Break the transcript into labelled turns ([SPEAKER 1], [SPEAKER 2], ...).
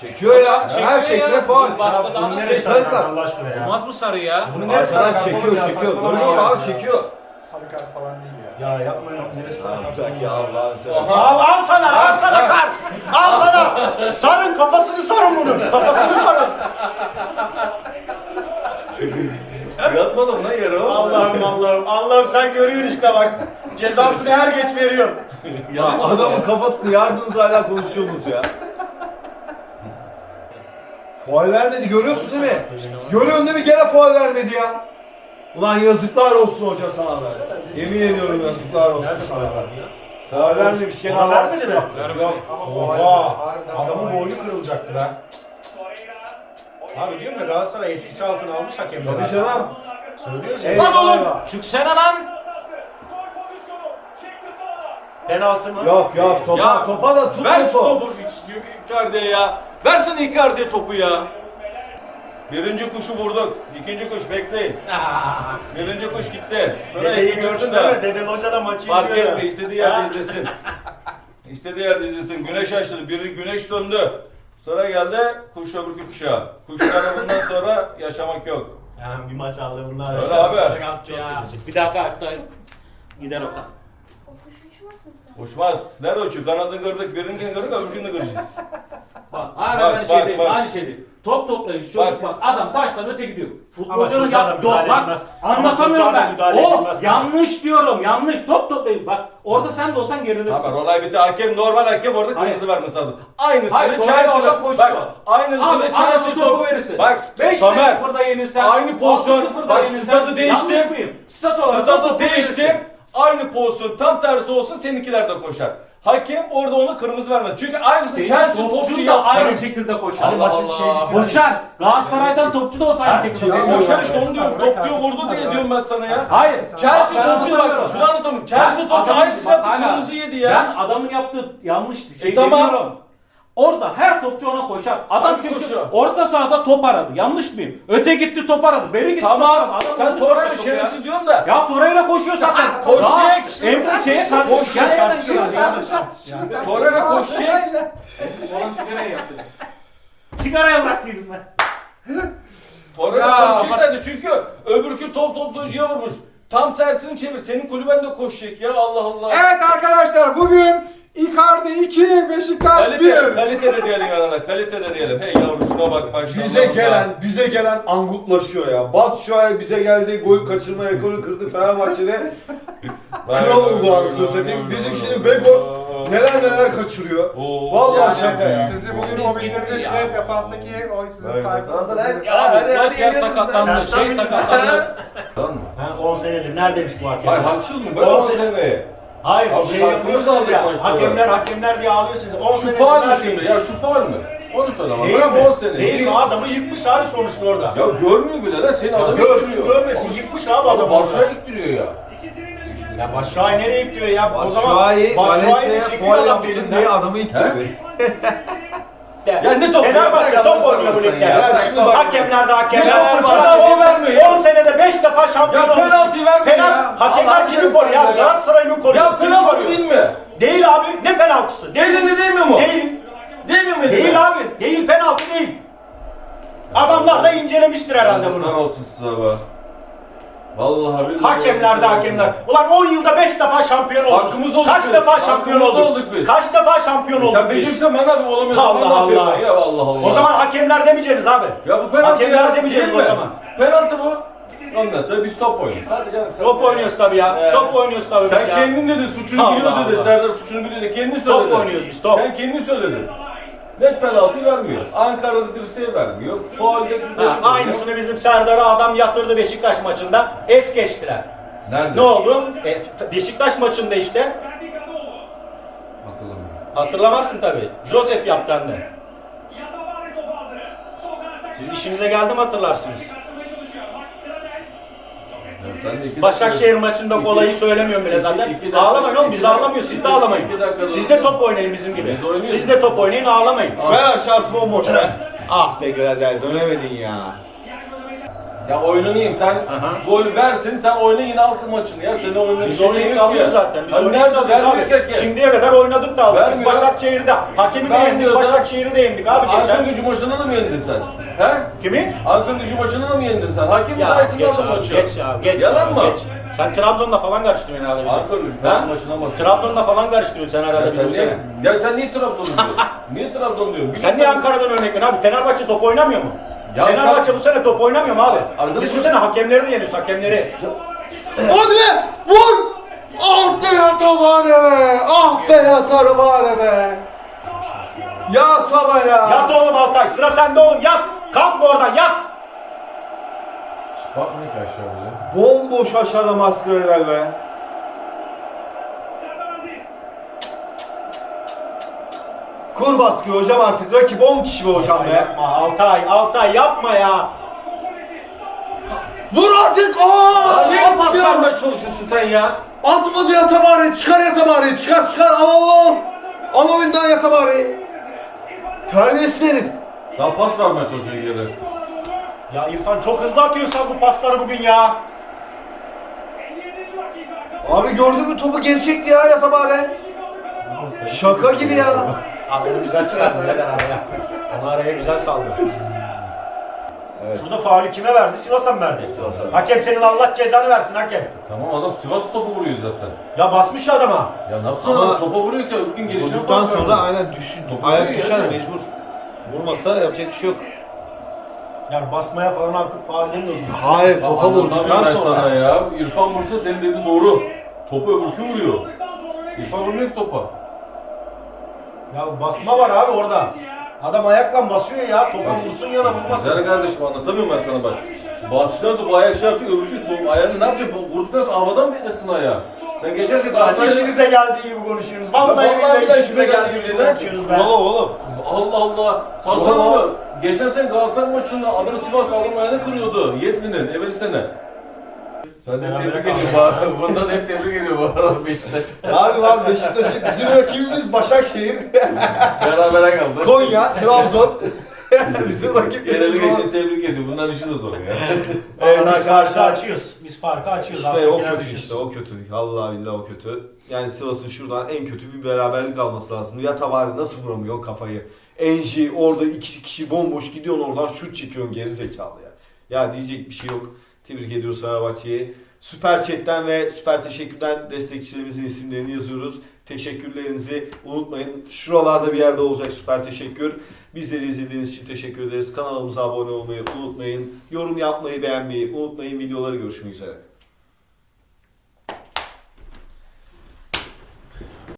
[SPEAKER 1] Çekiyor ya.
[SPEAKER 2] Çekiyor
[SPEAKER 1] Her
[SPEAKER 2] ya.
[SPEAKER 1] çekme faul.
[SPEAKER 2] Başka daha
[SPEAKER 3] bunun
[SPEAKER 2] nasıl
[SPEAKER 3] neresi
[SPEAKER 1] sarı kart?
[SPEAKER 3] Allah aşkına ya?
[SPEAKER 2] Olmaz mı sarı ya?
[SPEAKER 3] Bunun neresi
[SPEAKER 1] Arkadan
[SPEAKER 3] sarı kart
[SPEAKER 1] çekiyor
[SPEAKER 3] ya?
[SPEAKER 1] çekiyor.
[SPEAKER 3] Saçmalama
[SPEAKER 1] Görüyor musun
[SPEAKER 3] ya.
[SPEAKER 1] abi çekiyor.
[SPEAKER 4] Sarı kart falan değil ya.
[SPEAKER 3] Ya yapmayın neresi sarı kart?
[SPEAKER 1] Bırak ya Allah'ını seversen.
[SPEAKER 3] Al al sana al sana kart. Al sana. Sarın kafasını sarın bunun. Kafasını sarın.
[SPEAKER 1] Yatmadım lan yere o.
[SPEAKER 3] Allah'ım Allah'ım. Allah'ım sen görüyorsun işte bak. Cezasını her geç veriyor.
[SPEAKER 1] Ya adamın kafasını yardınız hala konuşuyorsunuz ya. Faul vermedi görüyorsun değil mi? Görüyorsun değil mi? Gene faul vermedi ya. Ulan yazıklar olsun hoca sana be. Yemin ediyorum yazıklar olsun sana. be. Faul vermemiş gene
[SPEAKER 3] Faul vermedi mi?
[SPEAKER 1] Yok.
[SPEAKER 3] Oha. Adamın boynu kırılacaktı be. Abi diyorum ya Galatasaray etkisi altına almış hakemler.
[SPEAKER 1] Tabii canım.
[SPEAKER 3] Söylüyoruz ya.
[SPEAKER 2] Lan oğlum çıksana lan.
[SPEAKER 3] Penaltı mı?
[SPEAKER 1] Yok yok topa,
[SPEAKER 5] Ya,
[SPEAKER 1] topa da tut
[SPEAKER 5] Ver
[SPEAKER 1] topu.
[SPEAKER 5] topu Icardi'ye ya. Versene Icardi'ye topu ya. Birinci kuşu vurduk. İkinci kuş bekleyin. Birinci kuş gitti. Sonra
[SPEAKER 3] Dedeyi gördün değil mi?
[SPEAKER 5] de.
[SPEAKER 3] Deden Hoca da maçı
[SPEAKER 5] Fark
[SPEAKER 3] izliyor
[SPEAKER 5] etme istediği yerde izlesin. İstediği yerde izlesin. Güneş açtı. Biri güneş söndü. Sıra geldi kuş öbürkü kuşa. Kuşlara bundan sonra yaşamak yok.
[SPEAKER 3] Yani bir maç aldı bunlar.
[SPEAKER 5] Öyle abi.
[SPEAKER 3] Çok.
[SPEAKER 2] Bir dakika hatta gider o kan.
[SPEAKER 6] Uçmasın sen.
[SPEAKER 5] Uçmaz. Nerede uçuyor? Kanadını kırdık. Birinkini kırdık öbürkünü kıracağız.
[SPEAKER 2] Bak hala
[SPEAKER 5] Bak,
[SPEAKER 2] ben şey
[SPEAKER 5] bak,
[SPEAKER 2] değil,
[SPEAKER 5] bak.
[SPEAKER 2] aynı şey değil. Top toplayın çocuk bak.
[SPEAKER 5] Bak.
[SPEAKER 2] adam taştan öte gidiyor. Futbolcunun
[SPEAKER 3] çocuğa da
[SPEAKER 2] yap
[SPEAKER 3] müdahale
[SPEAKER 2] bak
[SPEAKER 3] edilmez. Ama
[SPEAKER 2] anlatamıyorum
[SPEAKER 3] çocuğa da
[SPEAKER 2] ben.
[SPEAKER 3] müdahale
[SPEAKER 2] O
[SPEAKER 3] edilmez.
[SPEAKER 2] yanlış diyorum yanlış top toplayın. Bak orada sen de olsan gerilersin.
[SPEAKER 5] Tamam olay bitti. Hakem normal hakem orada
[SPEAKER 2] Hayır.
[SPEAKER 5] kırmızı vermesi lazım. Aynısını
[SPEAKER 2] Hayır, Torreira
[SPEAKER 5] Chelsea
[SPEAKER 2] orada koşuyor.
[SPEAKER 5] Bak aynısını
[SPEAKER 2] Abi
[SPEAKER 5] Chelsea
[SPEAKER 2] adamı topu verirsin.
[SPEAKER 5] Bak
[SPEAKER 2] 5
[SPEAKER 5] Tamer.
[SPEAKER 2] 0'da yenilsen.
[SPEAKER 5] Aynı pozisyon.
[SPEAKER 2] 6-0'da
[SPEAKER 5] Bak
[SPEAKER 2] yenilsen,
[SPEAKER 5] stadı.
[SPEAKER 2] Yanlış mıyım? Stat olarak
[SPEAKER 5] Stadı
[SPEAKER 2] topu verirsin.
[SPEAKER 5] Aynı pozisyon tam tersi olsun seninkiler de koşar. Hakem orada ona kırmızı vermez. Çünkü
[SPEAKER 2] Senin
[SPEAKER 5] Chelsea topçu
[SPEAKER 2] da aynı şekilde koşar.
[SPEAKER 3] Hadi maçın şey bitiyor.
[SPEAKER 2] Koşar. Galatasaray'dan topçu da olsa aynı şekilde koşar.
[SPEAKER 5] Koşar işte onu diyorum. Topçuya vurdu diye diyorum ben sana ya.
[SPEAKER 2] Hayır.
[SPEAKER 5] Chelsea
[SPEAKER 2] Ben
[SPEAKER 5] topçu bak
[SPEAKER 2] anlatamıyorum.
[SPEAKER 5] şunu anlatamam. Chelsea topçu
[SPEAKER 2] bak
[SPEAKER 5] yaptı kırmızı yedi ya.
[SPEAKER 2] Ben adamın yaptığı yanlış bir şey
[SPEAKER 5] E tamam.
[SPEAKER 2] demiyorum. Orada her topçu ona koşar. Adam
[SPEAKER 5] Hangi
[SPEAKER 2] çünkü
[SPEAKER 5] koşuyor?
[SPEAKER 2] orta sahada top aradı. Yanlış mıyım? Öte gitti top aradı. Beri gitti top
[SPEAKER 5] Tamam.
[SPEAKER 2] aradı. Adam
[SPEAKER 5] Sen Torreira
[SPEAKER 2] tutacak ya.
[SPEAKER 5] şerefsiz diyorsun da.
[SPEAKER 2] Ya Torreira koşuyor zaten.
[SPEAKER 5] koşacak.
[SPEAKER 2] Daha Emre şeye
[SPEAKER 5] koşacak.
[SPEAKER 2] sarkmış.
[SPEAKER 5] Koşacak.
[SPEAKER 3] Tartışıyoruz,
[SPEAKER 2] geliyor.
[SPEAKER 5] Torreira koşacak.
[SPEAKER 2] Olan sigarayı yaptınız. Sigaraya bıraktıydım ben.
[SPEAKER 5] Torreira
[SPEAKER 4] Ya,
[SPEAKER 5] çünkü öbürkü top toplayıcıya vurmuş. Tam tersini çevir. Senin kulüben de koşacak ya Allah Allah.
[SPEAKER 4] Evet arkadaşlar bugün Icardi 2, Beşiktaş 1.
[SPEAKER 5] Kalite, kalite de diyelim yanına. Kalite de diyelim. Hey yavrum şuna bak maşallah.
[SPEAKER 1] Bize gelen, bize gelen angutlaşıyor ya. Batu Şuay bize geldi, gol kaçırma rekoru kırdı Fenerbahçe'de. Kral oldu anasını satayım. Bizim şimdi Begos neler neler kaçırıyor.
[SPEAKER 5] Oo.
[SPEAKER 1] Vallahi
[SPEAKER 4] Yani
[SPEAKER 1] şaka ya.
[SPEAKER 4] Sizi bugün o bildirdim
[SPEAKER 2] Ya.
[SPEAKER 4] ki defanstaki o sizin tayfanız.
[SPEAKER 5] Ya hadi hadi
[SPEAKER 2] Yer
[SPEAKER 5] yeniyoruz
[SPEAKER 2] sakatlandı. Şey sakatlandı.
[SPEAKER 5] Tamam mı?
[SPEAKER 3] Ha 10 senedir neredeymiş bu hakem?
[SPEAKER 5] Hayır haksız mı? Böyle
[SPEAKER 3] On
[SPEAKER 5] on
[SPEAKER 3] sene-
[SPEAKER 5] seneye.
[SPEAKER 3] Hayır
[SPEAKER 5] Abi
[SPEAKER 3] şey
[SPEAKER 5] biz
[SPEAKER 3] yapıyorsunuz ya. Hakemler hakemler diye ağlıyorsunuz. 10
[SPEAKER 5] Şu
[SPEAKER 3] senedir
[SPEAKER 5] faal mı şimdi? Ya şu faal mı? Onu söyle bana.
[SPEAKER 3] Değil
[SPEAKER 5] Bırak
[SPEAKER 3] mi?
[SPEAKER 5] 10 sene.
[SPEAKER 3] Değil mi? Adamı yıkmış abi sonuçta orada.
[SPEAKER 5] Ya görmüyor bile lan senin adamı
[SPEAKER 3] Görsün
[SPEAKER 5] ittiriyor.
[SPEAKER 3] görmesin yıkmış abi
[SPEAKER 5] Adam
[SPEAKER 3] adamı orada.
[SPEAKER 5] Barşa'ya ittiriyor ya.
[SPEAKER 3] Ya Başşuay nereye ittiriyor ya? o zaman
[SPEAKER 1] Batshuayi
[SPEAKER 3] Başşuay'ı
[SPEAKER 1] Valencia'ya
[SPEAKER 3] çekiyor
[SPEAKER 1] faul
[SPEAKER 3] adam
[SPEAKER 1] yapsın diye adamı ittirdi.
[SPEAKER 5] Ya ne topu ya?
[SPEAKER 3] Fenerbahçe top oynuyor bu ligde.
[SPEAKER 5] ya.
[SPEAKER 1] Ya şimdi bak-
[SPEAKER 3] Hakemler de hakemler.
[SPEAKER 5] Fenerbahçe
[SPEAKER 3] Fenerbahçe
[SPEAKER 5] vermiyor.
[SPEAKER 3] 10 senede 5 defa şampiyon
[SPEAKER 5] Ya
[SPEAKER 3] olmuş.
[SPEAKER 5] penaltı vermiyor
[SPEAKER 3] Fener,
[SPEAKER 5] ya.
[SPEAKER 3] hakemler
[SPEAKER 5] Allah
[SPEAKER 3] kimi
[SPEAKER 5] aşkına
[SPEAKER 3] koruyor
[SPEAKER 5] sen
[SPEAKER 3] ya?
[SPEAKER 5] de ya.
[SPEAKER 3] Galatasaray mı koruyor?
[SPEAKER 5] Ya
[SPEAKER 3] Kimi
[SPEAKER 5] penaltı
[SPEAKER 3] koruyor?
[SPEAKER 5] değil mi?
[SPEAKER 3] Değil abi. Ne penaltısı?
[SPEAKER 5] Değil mi değil mi mu?
[SPEAKER 3] Değil.
[SPEAKER 5] Değil mi?
[SPEAKER 3] Değil abi. Değil penaltı değil. Adamlar da incelemiştir herhalde
[SPEAKER 5] Yazıklar
[SPEAKER 3] bunu.
[SPEAKER 5] olsun size be. Vallahi billahi.
[SPEAKER 3] Hakemler de hakemler. Ulan 10 yılda 5 defa şampiyon olduk.
[SPEAKER 5] Hakkımız olduk
[SPEAKER 3] Kaç
[SPEAKER 5] biz.
[SPEAKER 3] defa şampiyon
[SPEAKER 5] Hakkımız
[SPEAKER 3] olduk?
[SPEAKER 5] olduk biz.
[SPEAKER 3] Kaç defa şampiyon olduk
[SPEAKER 5] Sen
[SPEAKER 3] biz?
[SPEAKER 5] beceriyorsan ben abi olamıyorsam
[SPEAKER 3] Allah Allah.
[SPEAKER 5] ben ya Allah Allah.
[SPEAKER 3] O zaman hakemler demeyeceksiniz abi.
[SPEAKER 5] ya bu penaltı
[SPEAKER 3] hakemler
[SPEAKER 5] ya,
[SPEAKER 3] demeyeceğiz
[SPEAKER 5] değil
[SPEAKER 3] o
[SPEAKER 5] mi?
[SPEAKER 3] zaman.
[SPEAKER 5] Penaltı bu. Ondan sonra biz top oynuyoruz. Hadi canım sen.
[SPEAKER 3] Top oynuyoruz tabii ya.
[SPEAKER 5] Ee,
[SPEAKER 3] Top oynuyoruz tabii
[SPEAKER 5] Sen
[SPEAKER 3] ya.
[SPEAKER 5] kendin dedin suçunu
[SPEAKER 3] Allah
[SPEAKER 5] biliyor dedi.
[SPEAKER 3] Allah.
[SPEAKER 5] Serdar suçunu biliyor dedi. Kendin
[SPEAKER 3] Top
[SPEAKER 5] söyledin.
[SPEAKER 3] oynuyoruz biz, top.
[SPEAKER 5] Sen kendin söyledin. Net penaltıyı vermiyor. Ankara'da dirseği vermiyor. Faulde
[SPEAKER 3] Ha, aynısını bizim Serdar'a adam yatırdı Beşiktaş maçında. Es geçtiler.
[SPEAKER 5] Nerede?
[SPEAKER 3] Ne oldu? E, Beşiktaş maçında işte.
[SPEAKER 5] Hatırlamıyorum.
[SPEAKER 3] Hatırlamazsın tabii. Joseph yaptı hem de. Siz işinize geldi mi hatırlarsınız. Başakşehir maçında
[SPEAKER 5] İki-
[SPEAKER 3] olayı söylemiyorum bile
[SPEAKER 5] iki-
[SPEAKER 3] zaten.
[SPEAKER 5] iki dakika-
[SPEAKER 3] ağlamayın oğlum biz
[SPEAKER 5] iki-
[SPEAKER 3] ağlamıyoruz. Siz de
[SPEAKER 5] iki-
[SPEAKER 3] ağlamayın.
[SPEAKER 5] iki dakika-
[SPEAKER 3] Siz de top oynayın bizim gibi. Siz de top oynayın ağlamayın.
[SPEAKER 1] Ben aşağısı bomboş be. Ah be Gradel dönemedin ya.
[SPEAKER 5] Ya oynanayım sen
[SPEAKER 3] Aha.
[SPEAKER 5] gol versin sen oyna yine al maçını ya senin oyunun
[SPEAKER 3] Biz oynayıp alıyoruz zaten. Biz
[SPEAKER 5] Hani nerede vermiyor
[SPEAKER 3] abi.
[SPEAKER 5] ki?
[SPEAKER 3] Şimdiye kadar oynadık da aldık. Biz. Başakşehir'de. Hakemi de yendik. Başakşehir'i de yendik abi
[SPEAKER 5] Ankara gücü maçına da mı yendin sen? He?
[SPEAKER 3] Kimi?
[SPEAKER 5] Ankara gücü maçına da mı yendin sen? Hakem
[SPEAKER 3] Ya
[SPEAKER 5] sayesinde aldın
[SPEAKER 3] abi,
[SPEAKER 5] maçı.
[SPEAKER 3] geç ya, geç
[SPEAKER 5] Yalan
[SPEAKER 3] ya,
[SPEAKER 5] mı?
[SPEAKER 3] geç. Sen Trabzon'da falan karıştırıyorsun herhalde bizi.
[SPEAKER 5] Ankara gücü
[SPEAKER 3] Ha?
[SPEAKER 5] falan maçına bak.
[SPEAKER 3] Trabzon'da falan karıştırıyorsun sen herhalde bizi
[SPEAKER 5] sen
[SPEAKER 3] bu sene.
[SPEAKER 5] ya sen niye Trabzon'u diyorsun? niye Trabzon diyorsun?
[SPEAKER 3] Sen niye Ankara'dan örnek abi? Fenerbahçe top oynamıyor mu?
[SPEAKER 5] Ya
[SPEAKER 3] Fenerbahçe
[SPEAKER 5] sen-
[SPEAKER 3] bu sene top oynamıyor mu abi?
[SPEAKER 5] Arkadaşım-
[SPEAKER 3] Biz bu sene hakemleri de yeniyoruz hakemleri.
[SPEAKER 1] Hadi be! Vur! Ah be Yatabare be! Ah be Yatabare be! Ya Sabah ya!
[SPEAKER 3] Yat oğlum Altay sıra sende oğlum yat. Kalkma oradan yat.
[SPEAKER 5] Bakmıyor ki aşağı bile.
[SPEAKER 1] Bomboş aşağıda maskaralar be. Kur baskıyı hocam artık. Rakip 10 kişi be hocam be.
[SPEAKER 3] Yapma Altay Altay yapma ya.
[SPEAKER 1] Vur artık! Aa!
[SPEAKER 5] Pas
[SPEAKER 1] Atmıyor!
[SPEAKER 5] vermeye çalışıyorsun sen ya?
[SPEAKER 1] Atmadı Yatabare! Çıkar Yatabare! Çıkar çıkar! Al al al! Al oyundan Yatabare'yi! Terbiyesiz herif!
[SPEAKER 5] Daha pas vermeye çalışıyor geri.
[SPEAKER 3] Ya İrfan çok hızlı atıyorsun sen bu pasları bugün ya.
[SPEAKER 1] Abi gördün mü topu geri çekti ya Yatabare. Şaka gibi ya.
[SPEAKER 3] Abi onu güzel çıkardın neden araya. Onu araya güzel saldı. Şurada faulü kime verdi? Sivas'a mı verdi?
[SPEAKER 1] Sivas'a.
[SPEAKER 3] Hakem senin Allah cezanı versin hakem.
[SPEAKER 5] Tamam adam Sivas topu vuruyor zaten.
[SPEAKER 3] Ya basmış ya adama.
[SPEAKER 5] Ya ne yapsın
[SPEAKER 1] Ama-
[SPEAKER 5] adam topa vuruyor ki gün gelişine
[SPEAKER 1] Vurduktan sonra
[SPEAKER 5] verdi.
[SPEAKER 1] aynen düş,
[SPEAKER 5] Topu
[SPEAKER 1] ayak
[SPEAKER 5] vuruyor
[SPEAKER 1] düşer
[SPEAKER 5] yani.
[SPEAKER 1] mecbur. Vurmasa yapacak bir şey yok.
[SPEAKER 3] Yani basmaya falan artık faul demiyorsun.
[SPEAKER 1] Hayır topa vurduktan
[SPEAKER 5] ben
[SPEAKER 1] sonra.
[SPEAKER 5] sana ya. İrfan vursa senin dediğin doğru. Topu öbürkü vuruyor. İrfan vurmuyor ki topa.
[SPEAKER 3] Ya basma var abi orada. Adam ayakla basıyor ya. Topa vursun ya da vurmasın.
[SPEAKER 5] Güzel kardeşim anlatamıyorum ben sana bak. Bastıktan sonra bu ayak şey yapacak öbürkü sol ayağını ne yapacak? Bu Vurduktan sonra havadan mı etmesin ayağı? Sen geçerse
[SPEAKER 3] Ya
[SPEAKER 5] Galatasaray'da...
[SPEAKER 3] işinize geldiği gibi konuşuyorsunuz. Vallahi,
[SPEAKER 5] Vallahi
[SPEAKER 3] billahi
[SPEAKER 5] billahi
[SPEAKER 3] işinize geldiği gibi konuşuyorsunuz be.
[SPEAKER 1] Oğlum oğlum.
[SPEAKER 5] Allah Allah. Santana mı? Geçen sene Galatasaray maçında adını Sivas adamın ayağını kırıyordu. Yetli'nin evvel sene. Sen de
[SPEAKER 3] Berabere
[SPEAKER 5] tebrik ediyorum bu arada. Bundan hep tebrik ediyor bu arada Beşiktaş.
[SPEAKER 1] Abi abi Beşiktaş'ın bizim rakibimiz Başakşehir,
[SPEAKER 5] Berabere kaldı.
[SPEAKER 1] Konya, Trabzon. bizim
[SPEAKER 5] Geneli
[SPEAKER 1] rakiplerimiz
[SPEAKER 5] geçen
[SPEAKER 1] var.
[SPEAKER 5] tebrik ediyor. Bundan işi de zor ya.
[SPEAKER 1] Evet
[SPEAKER 3] Biz farkı
[SPEAKER 1] arkadaşlar.
[SPEAKER 3] açıyoruz. Biz farkı açıyoruz.
[SPEAKER 1] İşte o
[SPEAKER 3] Alttakiler
[SPEAKER 1] kötü işte o kötü. Allah billah o kötü. Yani Sivas'ın şuradan en kötü bir beraberlik alması lazım. Ya Tabari nasıl vuramıyorsun kafayı? Enji orada iki kişi bomboş gidiyorsun oradan şut çekiyorsun geri zekalı ya. Ya diyecek bir şey yok. Tebrik ediyoruz Fenerbahçe'yi. Süper Chat'ten ve Süper Teşekkür'den destekçilerimizin isimlerini yazıyoruz. Teşekkürlerinizi unutmayın. Şuralarda bir yerde olacak Süper Teşekkür. Bizleri izlediğiniz için teşekkür ederiz. Kanalımıza abone olmayı unutmayın. Yorum yapmayı, beğenmeyi unutmayın. Videoları görüşmek üzere.